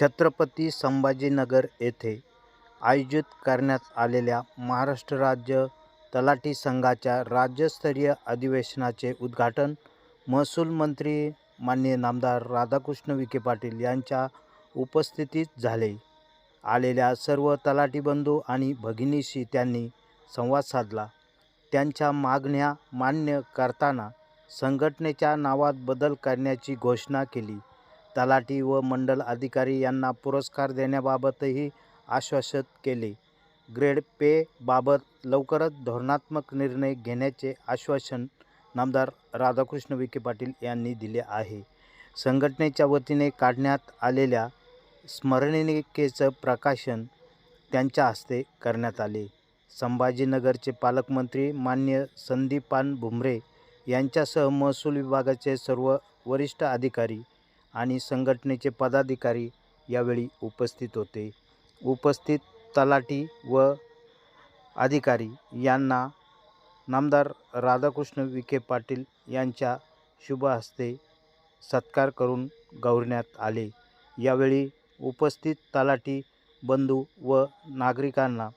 छत्रपती संभाजीनगर येथे आयोजित करण्यात आलेल्या महाराष्ट्र राज्य तलाठी संघाच्या राज्यस्तरीय अधिवेशनाचे उद्घाटन महसूल मंत्री माननीय नामदार राधाकृष्ण विखे पाटील यांच्या उपस्थितीत झाले. आलेल्या सर्व तलाठी बंधू आणि भगिनीशी त्यांनी संवाद साधला. त्यांच्या मागण्या मान्य करताना संघटनेच्या नावात बदल करण्याची घोषणा केली. तलाठी व मंडल अधिकारी यांना पुरस्कार देण्याबाबतही आश्वासित केले. ग्रेड पे बाबत लवकरच धोरणात्मक निर्णय घेण्याचे आश्वासन नामदार राधाकृष्ण विखे पाटील यांनी दिले आहे. संघटनेच्या वतीने काढण्यात आलेल्या स्मरणिकेचं प्रकाशन त्यांच्या हस्ते करण्यात आले. संभाजीनगरचे पालकमंत्री मान्य संदीपान भुमरे यांच्यासह महसूल विभागाचे सर्व वरिष्ठ अधिकारी आणि संघटनेचे पदाधिकारी यावेळी उपस्थित होते. उपस्थित तलाठी व अधिकारी यांना नामदार राधाकृष्ण विखे पाटील यांच्या शुभ हस्ते सत्कार करून गौरण्यात आले. यावेळी उपस्थित तलाठी बंधू व नागरिकांना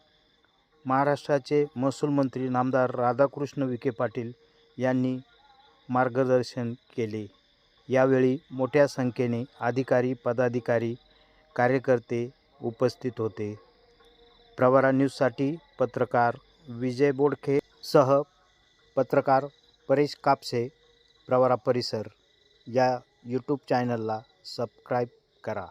महाराष्ट्राचे महसूल मंत्री नामदार राधाकृष्ण विखे पाटील यांनी मार्गदर्शन केले. यावेळी मोठ्या संख्येने अधिकारी पदाधिकारी कार्यकर्ते उपस्थित होते. प्रवरा न्यूजसाठी पत्रकार विजय बोडखे सह पत्रकार परेश कापसे प्रवरा परिसर. या यूट्यूब चॅनलला सबस्क्राईब करा.